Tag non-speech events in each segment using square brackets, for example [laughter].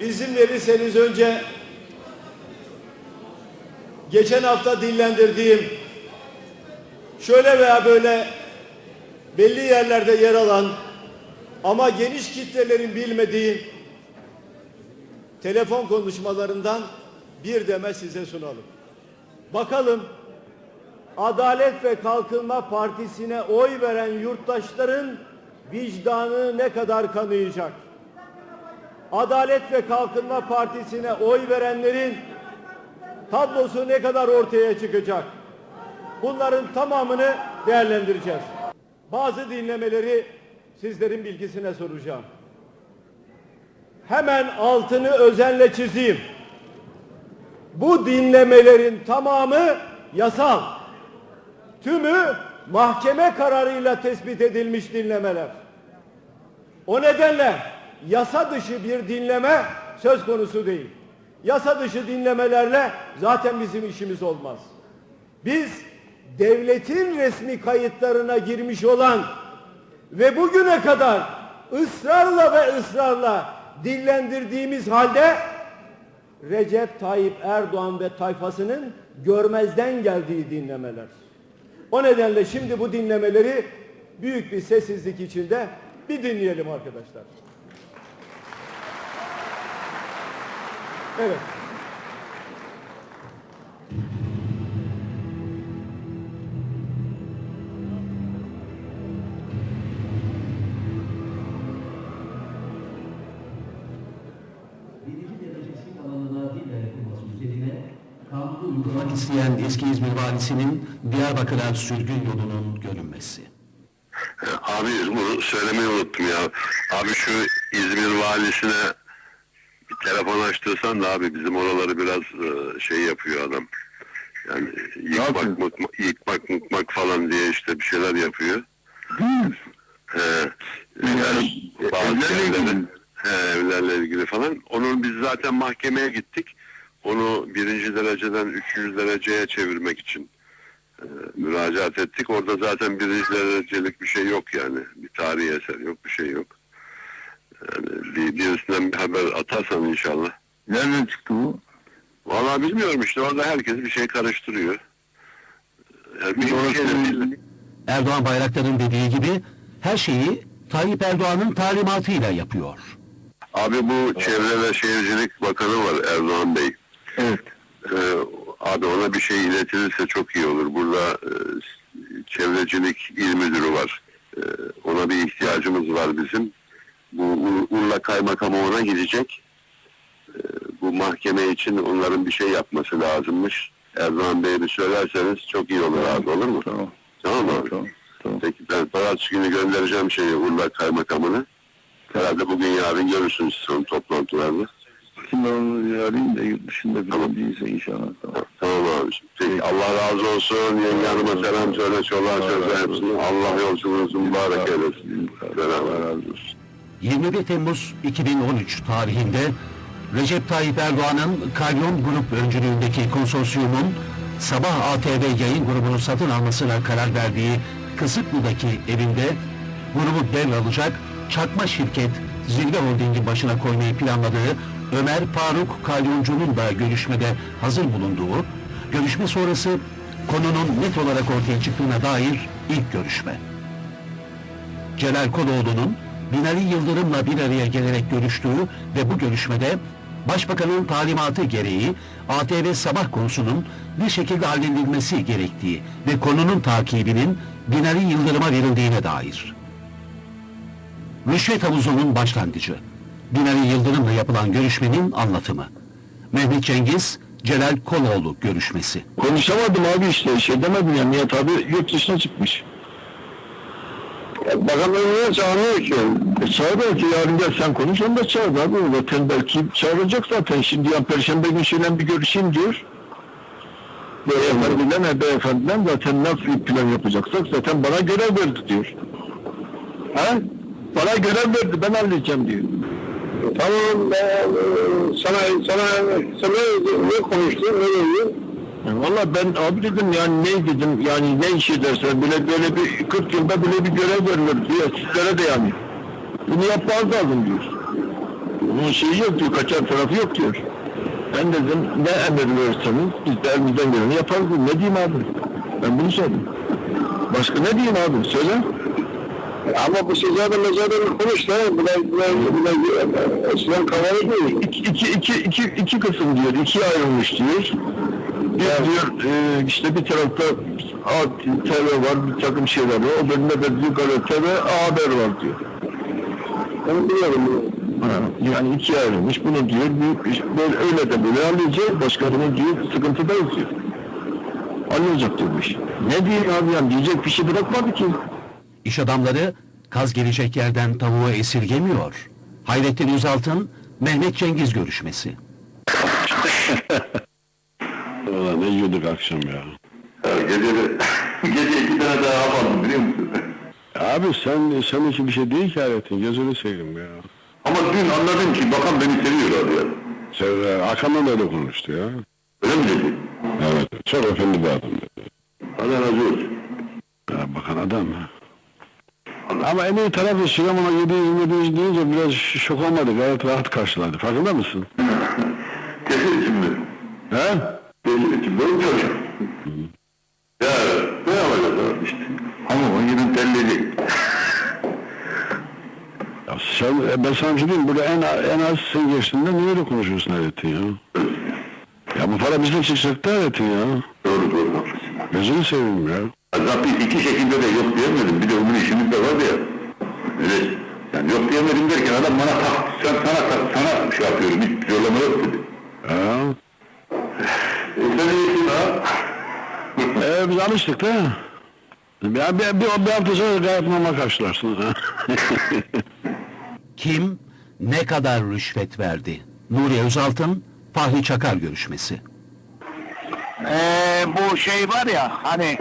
İzin verirseniz önce geçen hafta dinlendirdiğim şöyle veya böyle belli yerlerde yer alan ama geniş kitlelerin bilmediği telefon konuşmalarından bir deme size sunalım. Bakalım Adalet ve Kalkınma Partisi'ne oy veren yurttaşların vicdanı ne kadar kanayacak? Adalet ve Kalkınma Partisi'ne oy verenlerin tablosu ne kadar ortaya çıkacak? Bunların tamamını değerlendireceğiz. Bazı dinlemeleri sizlerin bilgisine soracağım. Hemen altını özenle çizeyim. Bu dinlemelerin tamamı yasal. Tümü mahkeme kararıyla tespit edilmiş dinlemeler. O nedenle yasa dışı bir dinleme söz konusu değil. Yasa dışı dinlemelerle zaten bizim işimiz olmaz. Biz devletin resmi kayıtlarına girmiş olan ve bugüne kadar ısrarla ve ısrarla dillendirdiğimiz halde Recep Tayyip Erdoğan ve tayfasının görmezden geldiği dinlemeler. O nedenle şimdi bu dinlemeleri büyük bir sessizlik içinde bir dinleyelim arkadaşlar. Evet. uygulamak isteyen eski İzmir valisinin Diyarbakır'a sürgün yolunun görünmesi. Abi bunu söylemeyi unuttum ya. Abi şu İzmir valisine telefon açtırsan da abi bizim oraları biraz e, şey yapıyor adam. Yani yıkmak, mutmak, yıkmak, mutmak falan diye işte bir şeyler yapıyor. He. Yani bazı yerleri, he, evlerle ilgili falan. Onun biz zaten mahkemeye gittik. Onu birinci dereceden üçüncü dereceye çevirmek için e, müracaat ettik. Orada zaten birinci derecelik bir şey yok yani. Bir tarihi eser yok, bir şey yok. Yani bir, birisinden bir haber atarsan inşallah. Nereden çıktı bu? Vallahi bilmiyorum işte orada herkes bir şey karıştırıyor. Yani bir şey değil. Erdoğan Bayraktar'ın dediği gibi her şeyi Tayyip Erdoğan'ın talimatıyla yapıyor. Abi bu Çevre ve Şehircilik Bakanı var Erdoğan Bey. Evet. Ee, abi ona bir şey iletilirse çok iyi olur. Burada e, çevrecilik il müdürü var. Ee, ona bir ihtiyacımız var bizim. Bu Ur- Urla Kaymakamı ona gidecek. Ee, bu mahkeme için onların bir şey yapması lazımmış. Erdoğan Bey'e bir söylerseniz çok iyi olur abi olur mu? Tamam. Tamam mı abi? Tamam. Tamam. Peki ben pazartesi günü göndereceğim şeyi Urla Kaymakamını. Herhalde bugün yarın görürsünüz son toplantılarda. Şimdi onu arayayım da yurt dışında falan değilse inşallah. Tamam. Tamam abiciğim. Peki Allah razı olsun. Yenge hanıma selam söyle. Çoluğa razı hepsini. Allah yolculuğunuzu mübarek eylesin. Selam. Allah razı olsun. 21 Temmuz 2013 tarihinde Recep Tayyip Erdoğan'ın Kalyon Grup öncülüğündeki konsorsiyumun Sabah ATV yayın grubunu satın almasına karar verdiği Kısıklı'daki evinde grubu devralacak çakma şirket Zirve Holding'in başına koymayı planladığı Ömer Faruk Kalyoncu'nun da görüşmede hazır bulunduğu, görüşme sonrası konunun net olarak ortaya çıktığına dair ilk görüşme. Celal Koloğlu'nun Binali Yıldırım'la bir araya gelerek görüştüğü ve bu görüşmede Başbakanın talimatı gereği ATV sabah konusunun bir şekilde halledilmesi gerektiği ve konunun takibinin Binali Yıldırım'a verildiğine dair. Rüşvet havuzunun başlangıcı. Binali Yıldırım'la yapılan görüşmenin anlatımı. Mehmet Cengiz, Celal Koloğlu görüşmesi. Konuşamadım abi işte. Şey demedim ya. Nihat abi yurt dışına çıkmış. Bakanlar niye çağırmıyor ki? E çağırıyor ki yarın gel sen konuş onu da çağır abi. Zaten belki çağıracak zaten. Şimdi ya perşembe günü şeyle bir görüşeyim diyor. Beyefendiyle ne beyefendiyle zaten nasıl bir plan yapacaksak zaten bana görev verdi diyor. Ha? Bana görev verdi ben halledeceğim diyor. Tamam sana sana sana ne konuştun ne dedin? Valla ben abi dedim yani ne dedim yani ne iş edersen böyle böyle bir 40 yılda böyle bir görev verilir diyor sizlere de yani. Bunu yapmanız lazım diyor. Bunun şeyi yok diyor, kaçar tarafı yok diyor. Ben dedim ne emir verirseniz biz de elimizden geleni yaparız. Ne diyeyim abi? Ben bunu söyledim. Başka ne diyeyim abi? Söyle. Ama bu sözlerden mezardan konuş da bu da bu da bu da eskiden kavga değil. İki, iki, iki, iki, iki kısım diyor, ikiye ayrılmış diyor. Bir diyor e, işte bir tarafta A TV var, bir takım şeyler var. O bölümde de Galata ve A Haber var diyor. Ben biliyorum. Ha, yani ikiye ayrılmış. Bunu diyor, büyük bir, böyle öyle de böyle anlayacak. Başkalarının diyor, sıkıntıdayız diyor. Anlayacak diyor bu iş. Ne diyeyim abi yani diyecek bir şey bırakmadı ki. İş adamları kaz gelecek yerden tavuğu esirgemiyor. Hayrettin Özaltın, Mehmet Cengiz görüşmesi. [laughs] Valla ne yiyorduk akşam ya. Ya gece de, [laughs] gece iki tane daha yapalım biliyor musun? Abi sen senin için bir şey değil ki hayatın. Gözünü seveyim ya. Ama dün anladım ki bakan beni seviyor abi ya. Sen Hakan'la da öyle konuştu ya. Öyle mi dedi? Evet. Çok efendi bir adam dedi. Allah razı olsun. Ya bakan adam ha. Ama en iyi tarafı Süleyman'a 700 700 deyince biraz şok olmadı. Gayet rahat karşıladı. Farkında mısın? [laughs] Kesin için mi? He? Kesin için böyle diyor. Ya ne yapacağız abi işte. Ama o gibi telleyecek. Ya sen, e, ben sana bir şey diyeyim, burada en, en az sen geçtiğinde niye öyle konuşuyorsun Hayrettin ya? [clears throat] Ya bu para bizden çıkacak da Hayrettin ya. Doğru doğru haklısın. Gözünü seveyim ya. Zaten iki şekilde de yok diyemedim. Bir de onun işimiz de vardı ya. Öyle. Yani yok diyemedim derken adam bana tak, sen sana tak, sana şey yapıyorum. Hiç zorlama yok dedi. Ya. E sen iyisin ha. Ee, biz alıştık da. Ya bir, bir, bir, hafta sonra gayet normal karşılarsın. Ha? [laughs] Kim, ne kadar rüşvet verdi? Nuri Özaltın, Fahri Çakar görüşmesi. Ee, bu şey var ya hani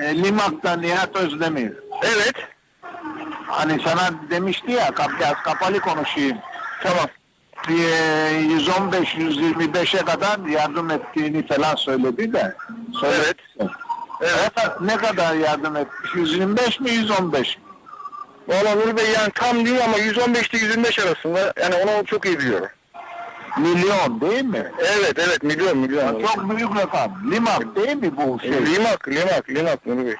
e, Limak'ta Nihat Özdemir. Evet. Hani sana demişti ya kap, biraz kapalı konuşayım. Tamam. Bir, e, 115-125'e kadar yardım ettiğini falan söyledi de. Evet. Evet. Ne kadar yardım etmiş? 125 mi 115 mi? Valla Nuri Bey yani tam değil ama 115 ile 125 arasında yani onu çok iyi biliyorum. Milyon değil mi? Evet evet milyon milyon. Çok büyük rakam. Limak değil mi bu şey? Limak limak limak Nuri Bey.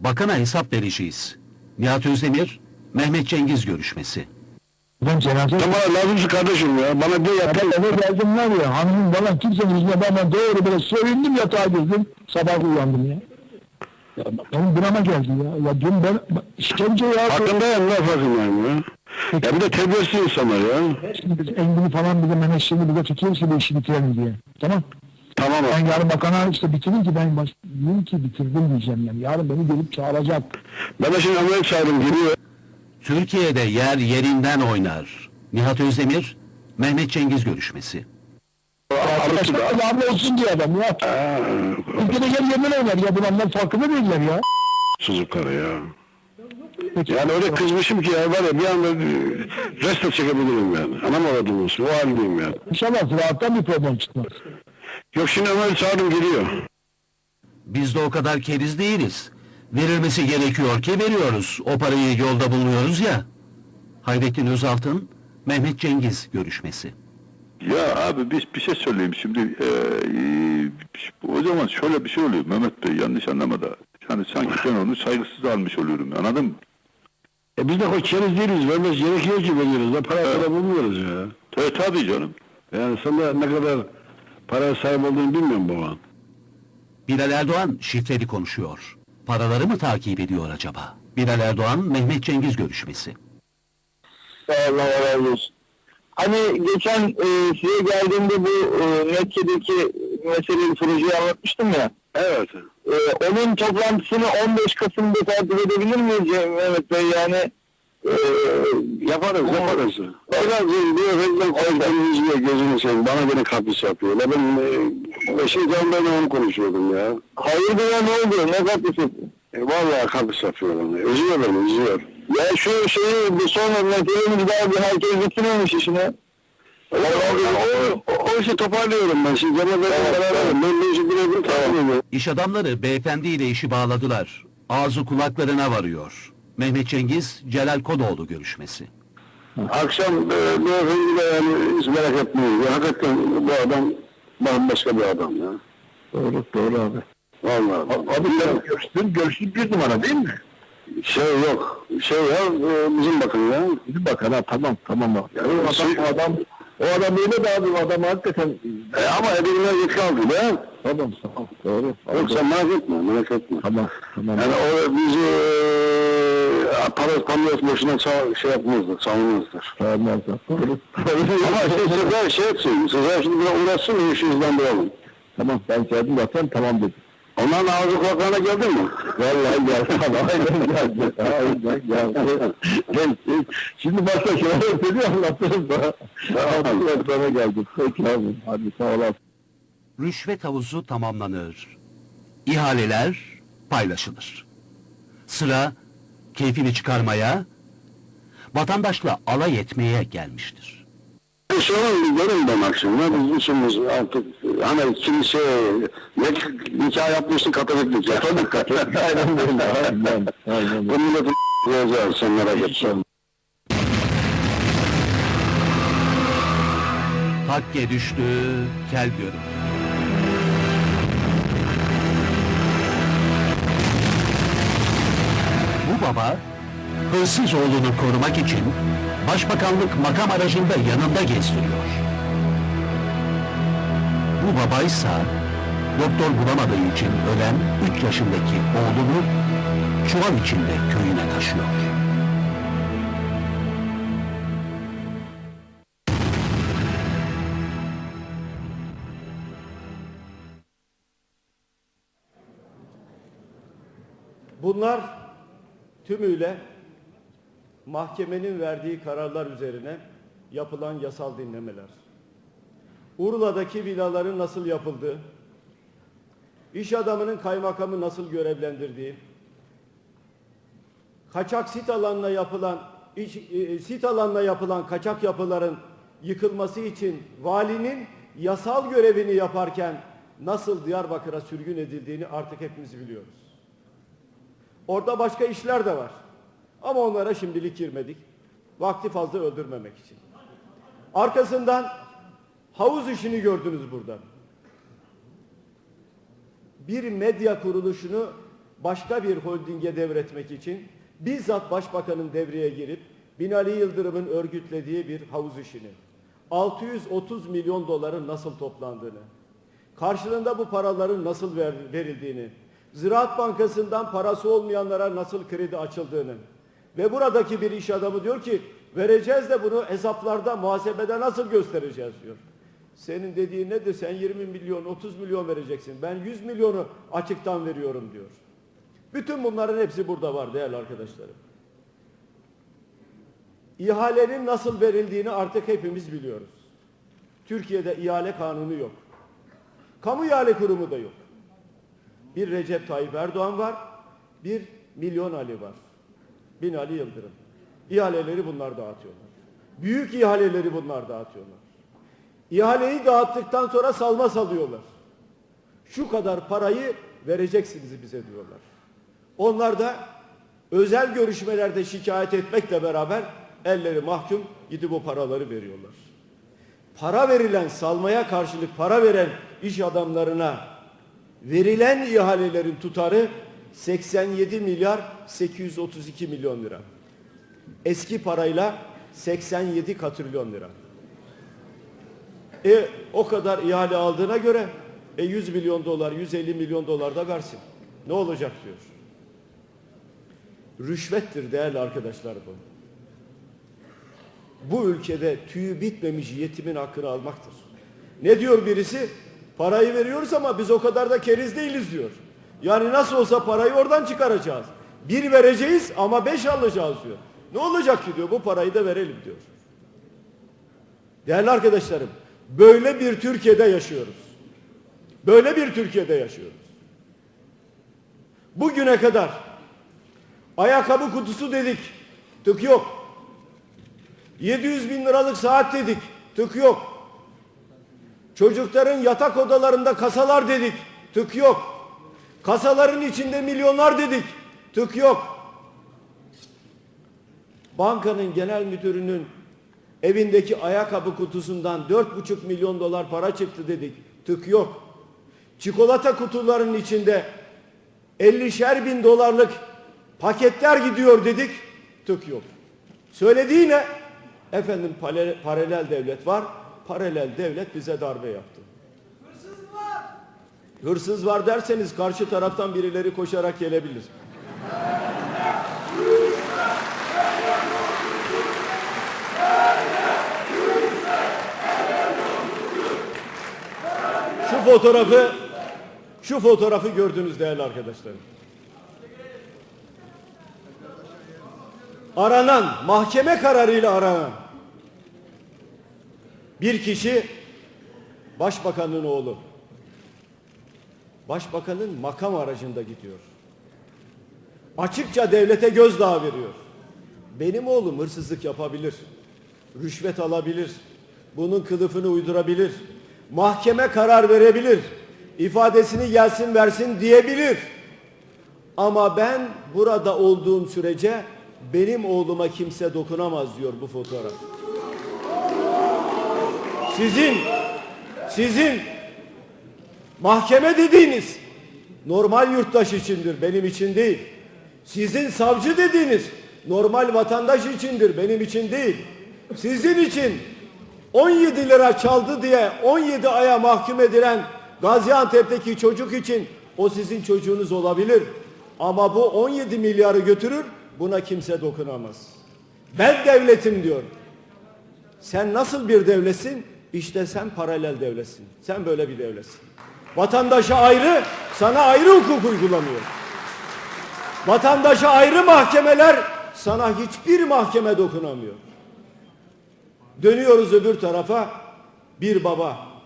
Bakana hesap vereceğiz. Nihat Özdemir, Mehmet Cengiz görüşmesi. Ben cenaze Sen bana lazımsın kardeşim ya. Bana de yap. ben eve geldim var ya hanımım falan kimsenin yüzüne ben doğru böyle sevindim yatağa girdim sabah uyandım ya. Ya benim burama geldi ya. Ya dün ben işkence ya. Hakkındayım ne farkındayım ya. Ya bir de terbiyesiz insanlar ya. Şimdi biz Engin'i falan Meneşe'ni bir de tutuyorsa bu işi bitirelim diye. Tamam. Tamam Ben yarın bakana işte bitirin ki ben baş, diyeyim ki bitirdim diyeceğim yani. Yarın beni gelip çağıracak. Ben de şimdi Amerika çağırdım geliyor. Türkiye'de yer yerinden oynar. Nihat Özdemir, Mehmet Cengiz görüşmesi. Arkadaşlar yarın olsun diye adam ya. Ülkede yer yerinden oynar ya. Bunlar farkında değiller ya. Suzukları ya. Peki. Yani öyle kızmışım ki ya var ya bir anda reste çekebilirim yani. Anam aradım olsun. O haldeyim yani. İnşallah ziraattan bir problem çıkmaz. Yok şimdi Ömer'i çağırdım geliyor. Biz de o kadar keriz değiliz. Verilmesi gerekiyor ki veriyoruz. O parayı yolda buluyoruz ya. Hayrettin Özaltın, Mehmet Cengiz görüşmesi. Ya abi bir, bir şey söyleyeyim şimdi eee, o zaman şöyle bir şey oluyor Mehmet Bey yanlış anlama da yani sanki ben onu saygısız almış oluyorum anladın mı? E biz de koçeriz değiliz. Vermez gerekiyor ki veriyoruz. Da para para bulmuyoruz ya. E tabii canım. Yani sen de ne kadar paraya sahip olduğunu bilmiyorum baba. Bilal Erdoğan şifreli konuşuyor. Paraları mı takip ediyor acaba? Bilal Erdoğan, Mehmet Cengiz görüşmesi. Allah razı olsun. Hani geçen e, size geldiğimde bu e, Mekke'deki meseleyi projeyi anlatmıştım ya. Evet. E, onun toplantısını 15 Kasım'da takip edebilir miyiz Mehmet Bey yani? E, Yaparız yaparız. Biraz diyor rezil koydan izliyor gözünü seveyim. Bana gene kapris yapıyor. La ben e, şey canlı onu konuşuyordum ya. hayırdır ya ne oldu? Ne kapısı? E, vallahi kapris yapıyor. Üzüyor beni üzüyor. Ya şu şeyi bir sonra meselemiz daha bir herkes bitirmemiş işini. O, o, o, işi toparlıyorum ben. Şimdi Cemal Bey'le beraberim. Ben bu işi birebir tamamlıyorum. İş adamları beyefendiyle işi bağladılar. Ağzı kulaklarına varıyor. Mehmet Cengiz, Celal Kodoğlu görüşmesi. Akşam e, beyefendi de yani hiç merak etmeyin. Ya, hakikaten bu adam bambaşka bir adam ya. Doğru, doğru abi. Vallahi. Abi sen görüştün, görüştün bir numara değil mi? Şey yok. Şey ya e, bizim bakın ya. Bir bakın ha tamam tamam abi. Yani o adam, şey- o adam, o adam öyle de abi adam hakikaten E, ama eline yük aldı ya. tamam tamam doğru. Yok sen merak etme, merak etme. Tamam tamam. Yani o bizi e, para pamuk boşuna ça- şey yapmazdı, savunmazdır. Doğru. Ama şey Sezer şey etsin, Sezer şimdi biraz uğraşsın o işi hızlandıralım. Tamam ben geldim zaten tamam dedim. Onların ağzı kulaklarına geldin mi? Vallahi geldi. [laughs] Aynen geldi. Aynen geldi. Gel, gel. Şimdi başka şeyler söylüyor anlatırım da. Tamam. Sana geldim. Peki abi. Hadi sağ olasın. Rüşvet havuzu tamamlanır. İhaleler paylaşılır. Sıra keyfini çıkarmaya, vatandaşla alay etmeye gelmiştir. Sorun görün ben. Ya biz işimiz artık hani kimse ne nikah yapmışsın katolik nikah. Katolik katolik. Aynen öyle. [laughs] Aynen. Aynen. Bu milletin koyacağız sen merak etme. Takke düştü, kel görün. Bu baba, hırsız oğlunu korumak için başbakanlık makam aracında yanında gezdiriyor. Bu babaysa doktor bulamadığı için ölen 3 yaşındaki oğlunu çuval içinde köyüne taşıyor. Bunlar tümüyle mahkemenin verdiği kararlar üzerine yapılan yasal dinlemeler. Urla'daki villaların nasıl yapıldığı, iş adamının kaymakamı nasıl görevlendirdiği, kaçak sit alanına yapılan iş, e, sit alanına yapılan kaçak yapıların yıkılması için valinin yasal görevini yaparken nasıl Diyarbakır'a sürgün edildiğini artık hepimiz biliyoruz. Orada başka işler de var. Ama onlara şimdilik girmedik. Vakti fazla öldürmemek için. Arkasından havuz işini gördünüz burada. Bir medya kuruluşunu başka bir holdinge devretmek için bizzat başbakanın devreye girip Binali Yıldırım'ın örgütlediği bir havuz işini. 630 milyon doların nasıl toplandığını, karşılığında bu paraların nasıl ver- verildiğini, Ziraat Bankası'ndan parası olmayanlara nasıl kredi açıldığını ve buradaki bir iş adamı diyor ki vereceğiz de bunu hesaplarda, muhasebede nasıl göstereceğiz diyor. Senin dediğin nedir? Sen 20 milyon, 30 milyon vereceksin. Ben 100 milyonu açıktan veriyorum diyor. Bütün bunların hepsi burada var değerli arkadaşlarım. İhalenin nasıl verildiğini artık hepimiz biliyoruz. Türkiye'de ihale kanunu yok. Kamu ihale kurumu da yok. Bir Recep Tayyip Erdoğan var, bir Milyon Ali var. Binali Yıldırım. İhaleleri bunlar dağıtıyorlar. Büyük ihaleleri bunlar dağıtıyorlar. İhaleyi dağıttıktan sonra salma salıyorlar. Şu kadar parayı vereceksiniz bize diyorlar. Onlar da özel görüşmelerde şikayet etmekle beraber elleri mahkum gidip o paraları veriyorlar. Para verilen, salmaya karşılık para veren iş adamlarına verilen ihalelerin tutarı 87 milyar 832 milyon lira. Eski parayla 87 katrilyon lira. E o kadar ihale aldığına göre e 100 milyon dolar, 150 milyon dolar da versin. Ne olacak diyor. Rüşvettir değerli arkadaşlar bu. Bu ülkede tüyü bitmemiş yetimin hakkını almaktır. Ne diyor birisi? Parayı veriyoruz ama biz o kadar da keriz değiliz diyor. Yani nasıl olsa parayı oradan çıkaracağız. Bir vereceğiz ama beş alacağız diyor. Ne olacak ki diyor bu parayı da verelim diyor. Değerli arkadaşlarım böyle bir Türkiye'de yaşıyoruz. Böyle bir Türkiye'de yaşıyoruz. Bugüne kadar ayakkabı kutusu dedik. Tık yok. 700 bin liralık saat dedik. Tık yok. Çocukların yatak odalarında kasalar dedik. Tık yok. Kasaların içinde milyonlar dedik. Tık yok. Bankanın genel müdürünün Evindeki ayakkabı kutusundan 4,5 milyon dolar para çıktı dedik. Tık yok. Çikolata kutularının içinde 50'şer bin dolarlık paketler gidiyor dedik. Tık yok. Söylediği ne? Efendim pale- paralel devlet var. Paralel devlet bize darbe yaptı. Hırsız var. Hırsız var derseniz karşı taraftan birileri koşarak gelebilir. Şu fotoğrafı şu fotoğrafı gördünüz değerli arkadaşlarım. Aranan, mahkeme kararıyla aranan bir kişi başbakanın oğlu. Başbakanın makam aracında gidiyor. Açıkça devlete gözdağı veriyor. Benim oğlum hırsızlık yapabilir. Rüşvet alabilir. Bunun kılıfını uydurabilir. Mahkeme karar verebilir. ifadesini gelsin versin diyebilir. Ama ben burada olduğum sürece benim oğluma kimse dokunamaz diyor bu fotoğraf. Sizin sizin mahkeme dediğiniz normal yurttaş içindir, benim için değil. Sizin savcı dediğiniz normal vatandaş içindir, benim için değil. Sizin için 17 lira çaldı diye 17 aya mahkum edilen Gaziantep'teki çocuk için o sizin çocuğunuz olabilir. Ama bu 17 milyarı götürür, buna kimse dokunamaz. Ben devletim diyor. Sen nasıl bir devletsin? İşte sen paralel devletsin. Sen böyle bir devletsin. Vatandaşa ayrı, sana ayrı hukuk uygulanıyor. Vatandaşa ayrı mahkemeler, sana hiçbir mahkeme dokunamıyor. Dönüyoruz öbür tarafa, bir baba.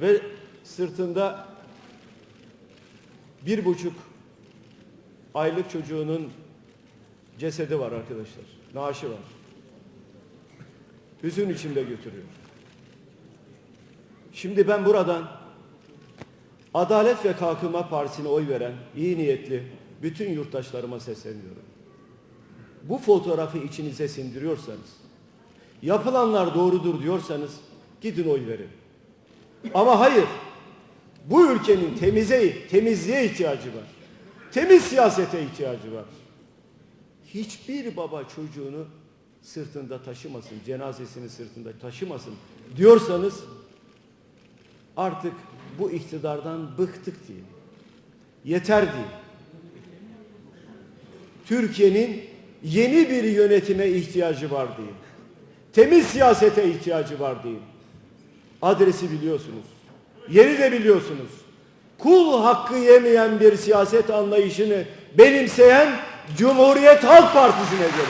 Ve sırtında bir buçuk aylık çocuğunun cesedi var arkadaşlar. Naaşı var. Hüzün içinde götürüyor. Şimdi ben buradan Adalet ve Kalkınma Partisi'ne oy veren iyi niyetli bütün yurttaşlarıma sesleniyorum. Bu fotoğrafı içinize sindiriyorsanız, yapılanlar doğrudur diyorsanız gidin oy verin. Ama hayır, bu ülkenin temize, temizliğe ihtiyacı var. Temiz siyasete ihtiyacı var. Hiçbir baba çocuğunu sırtında taşımasın, cenazesini sırtında taşımasın diyorsanız artık bu iktidardan bıktık diye. Yeter diye. Türkiye'nin yeni bir yönetime ihtiyacı var diye. Temiz siyasete ihtiyacı var diye. Adresi biliyorsunuz. Yeri de biliyorsunuz. Kul hakkı yemeyen bir siyaset anlayışını benimseyen Cumhuriyet Halk Partisi'ne göre.